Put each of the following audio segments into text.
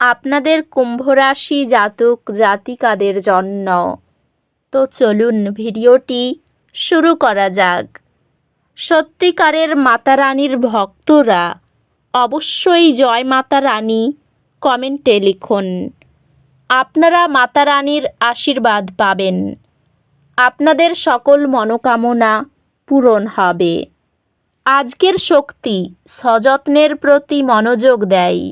আপনাদের কুম্ভরাশি জাতক জাতিকাদের জন্য। তো চলুন ভিডিওটি শুরু করা যাক। সত্যিকারের মাতা রানীর ভক্তরা অবশ্যই জয় মাতা রানী কমেন্টে লিখুন। আপনারা মাতা রানীর আশীর্বাদ পাবেন। আপনাদের সকল মনোকামনা পূরণ হবে। আজকের শক্তি সযত্নের প্রতি মনোযোগ দেয়।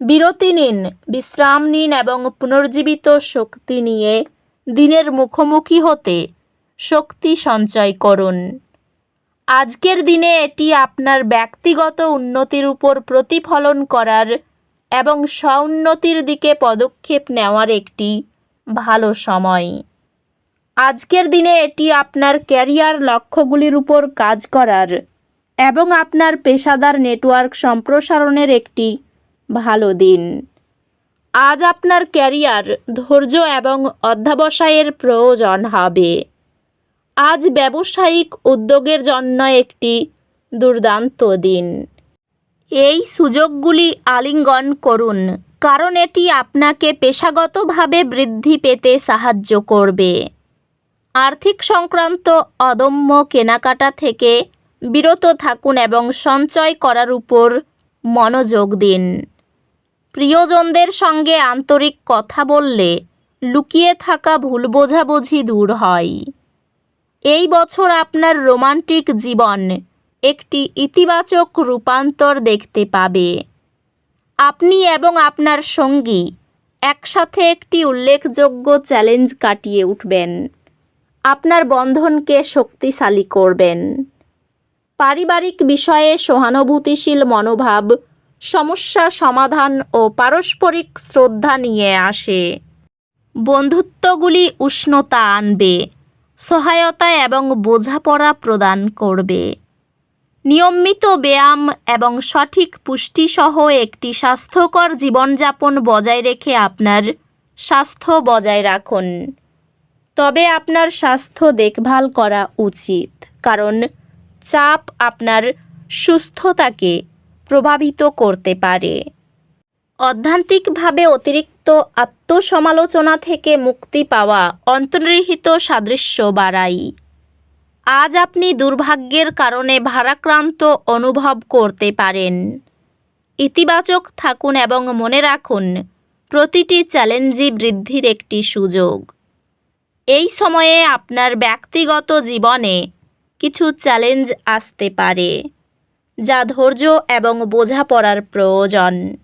বিরতি নিন, বিশ্রাম নিন এবং পুনর্জীবিত শক্তি নিয়ে দিনের মুখোমুখি হতে শক্তি সঞ্চয় করুন। আজকের দিনে এটি আপনার ব্যক্তিগত উন্নতির উপর প্রতিফলন করার এবং স্বউন্নতির দিকে পদক্ষেপ নেওয়ার একটি ভালো সময়। আজকের দিনে এটি আপনার ক্যারিয়ার লক্ষ্যগুলির উপর কাজ করার এবং আপনার পেশাদার নেটওয়ার্ক সম্প্রসারণের একটি ভালো দিন। আজ আপনার ক্যারিয়ার ধৈর্য এবং অধ্যাবসায়ের প্রয়োজন হবে। আজ ব্যবসায়িক উদ্যোগের জন্য একটি দুর্দান্ত দিন। এই সুযোগগুলি আলিঙ্গন করুন, কারণ এটি আপনাকে পেশাগতভাবে বৃদ্ধি পেতে সাহায্য করবে। আর্থিক সংক্রান্ত অদম্য কেনাকাটা থেকে বিরত থাকুন এবং সঞ্চয় করার উপর মনোযোগ দিন। প্রিয়জনদের সঙ্গে আন্তরিক কথা বললে লুকিয়ে থাকা ভুল বোঝাবুঝি দূর হয়। এই বছর আপনার রোমান্টিক জীবন একটি ইতিবাচক রূপান্তর দেখতে পাবে। আপনি এবং আপনার সঙ্গী একসাথে একটি উল্লেখযোগ্য চ্যালেঞ্জ কাটিয়ে উঠবেন। আপনার বন্ধনকে শক্তিশালী করবেন। পারিবারিক বিষয়ে সহানুভূতিশীল মনোভাব সমস্যা, সমাধান ও পারস্পরিক শ্রদ্ধা নিয়ে আসে। বন্ধুত্বগুলি উষ্ণতা আনবে, সহায়তা এবং বোঝাপড়া প্রদান করবে। নিয়মিত ব্যায়াম এবং সঠিক পুষ্টিসহ একটি স্বাস্থ্যকর জীবনযাপন বজায় রেখে আপনার স্বাস্থ্য বজায় রাখুন। তবে আপনার স্বাস্থ্য দেখভাল করা উচিত, কারণ চাপ আপনার সুস্থতাকে প্রভাবিত করতে পারে। অধ্যান্তিকভাবে অতিরিক্ত আত্মসমালোচনা থেকে মুক্তি পাওয়া অন্তর্নিহিত সাদৃশ্য বাড়াই। আজ আপনি দুর্ভাগ্যের কারণে ভারাক্রান্ত অনুভব করতে পারেন। ইতিবাচক থাকুন এবং মনে রাখুন, প্রতিটি চ্যালেঞ্জই বৃদ্ধির একটি সুযোগ। এই সময়ে আপনার ব্যক্তিগত জীবনে কিছু চ্যালেঞ্জ আসতে পারে। যা ধৈর্য এবং বোঝাপড়ার প্রয়োজন।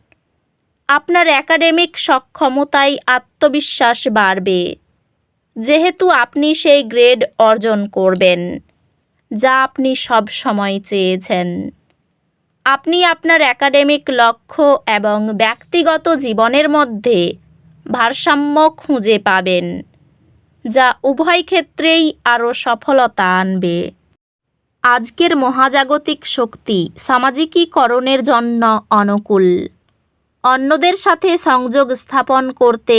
আপনার একাডেমিক সক্ষমতায় আত্মবিশ্বাস বাড়বে। যেহেতু আপনি সেই গ্রেড অর্জন করবেন, যা আপনি সব সময় চেয়েছেন। আপনি আপনার একাডেমিক লক্ষ্য এবং ব্যক্তিগত জীবনের মধ্যে ভারসাম্য খুঁজে পাবেন, যা উভয় ক্ষেত্রেই আরও সফলতা আনবে। আজকের মহাজাগতিক শক্তি সামাজিকীকরণের জন্য অনুকূল। অন্যদের সাথে সংযোগ স্থাপন করতে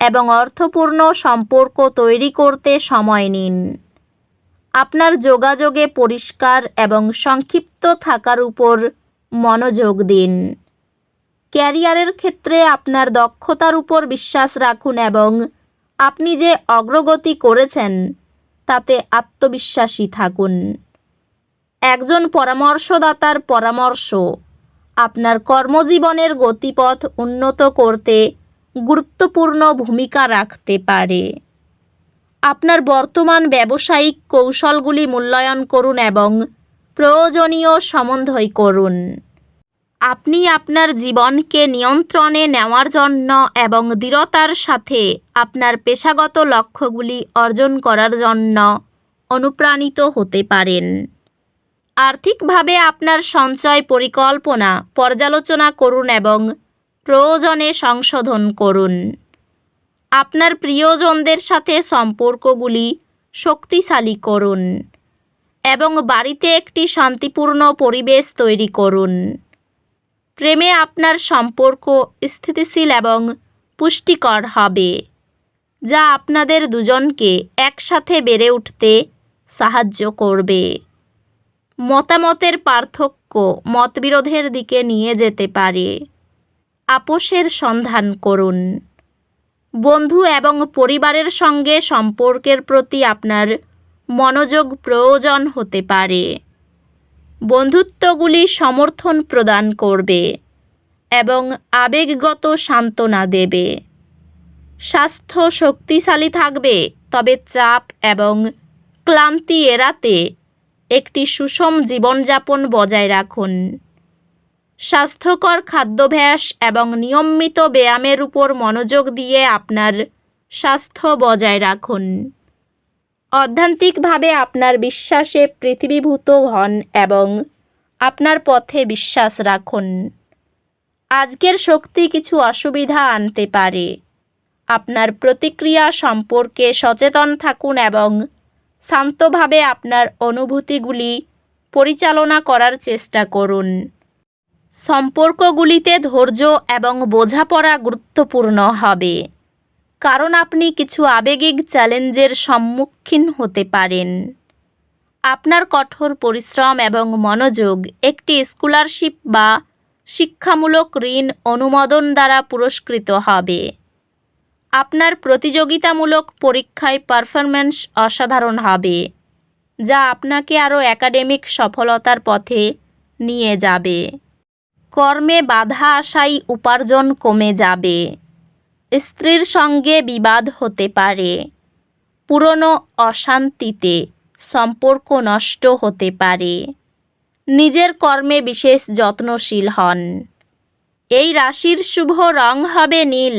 এবং অর্থপূর্ণ সম্পর্ক তৈরি করতে সময় নিন। আপনার যোগাযোগে পরিষ্কার এবং সংক্ষিপ্ত থাকার উপর মনোযোগ দিন। ক্যারিয়ারের ক্ষেত্রে আপনার দক্ষতার উপর বিশ্বাস রাখুন এবং আপনি যে অগ্রগতি করেছেন, তাতে আত্মবিশ্বাসী থাকুন। একজন পরামর্শদাতার পরামর্শ। আপনার কর্মজীবনের গতিপথ উন্নত করতে গুরুত্বপূর্ণ ভূমিকা রাখতে পারে। আপনার বর্তমান ব্যবসায়িক কৌশলগুলি মূল্যায়ন করুন এবং প্রয়োজনীয় সমন্বয় করুন। আপনি আপনার জীবনকে নিয়ন্ত্রণে নেওয়ার জন্য এবং দৃঢ়তার সাথে আপনার পেশাগত লক্ষ্যগুলি অর্জন করার জন্য অনুপ্রাণিত হতে পারেন। আর্থিকভাবে আপনার সঞ্চয় পরিকল্পনা পর্যালোচনা করুন এবং প্রয়োজনে সংশোধন করুন। আপনার প্রিয়জনদের সাথে সম্পর্কগুলি শক্তিশালী করুন এবং বাড়িতে একটি শান্তিপূর্ণ পরিবেশ তৈরি করুন। প্রেমে আপনার সম্পর্ক স্থিতিশীল এবং পুষ্টিকর হবে, যা আপনাদের দুজনকে একসাথে বেড়ে উঠতে সাহায্য করবে। মতামতের পার্থক্য মতবিরোধের দিকে নিয়ে যেতে পারে। আপোষের সন্ধান করুন। বন্ধু এবং পরিবারের সঙ্গে সম্পর্কের প্রতি আপনার মনোযোগ প্রয়োজন হতে পারে। বন্ধুত্বগুলি সমর্থন প্রদান করবে এবং আবেগগত সান্ত্বনা দেবে। স্বাস্থ্য শক্তিশালী থাকবে, তবে চাপ এবং ক্লান্তি এড়াতে একটি সুষম জীবনযাপন বজায় রাখুন। স্বাস্থ্যকর খাদ্যাভ্যাস এবং নিয়মিত ব্যায়ামের উপর মনোযোগ দিয়ে আপনার স্বাস্থ্য বজায় রাখুন। অধ্যান্তিকভাবে আপনার বিশ্বাসে পৃথিবীভূত হন এবং আপনার পথে বিশ্বাস রাখুন। আজকের শক্তি কিছু অসুবিধা আনতে পারে। আপনার প্রতিক্রিয়া সম্পর্কে সচেতন থাকুন এবং শান্তভাবে আপনার অনুভূতিগুলি পরিচালনা করার চেষ্টা করুন। সম্পর্কগুলিতে ধৈর্য এবং বোঝাপড়া গুরুত্বপূর্ণ হবে, কারণ আপনি কিছু আবেগিক চ্যালেঞ্জের সম্মুখীন হতে পারেন। আপনার কঠোর পরিশ্রম এবং মনোযোগ একটি স্কলারশিপ বা শিক্ষামূলক ঋণ অনুমোদন দ্বারা পুরস্কৃত হবে। আপনার প্রতিযোগিতামূলক পরীক্ষায় পারফরম্যান্স অসাধারণ হবে, যা আপনাকে আরও একাডেমিক সফলতার পথে নিয়ে যাবে। কর্মে বাধা আসাই উপার্জন কমে যাবে। স্ত্রীর সঙ্গে বিবাদ হতে পারে। পুরনো অশান্তিতে সম্পর্ক নষ্ট হতে পারে। নিজের কর্মে বিশেষ যত্নশীল হন। এই রাশির শুভ রং হবে নীল।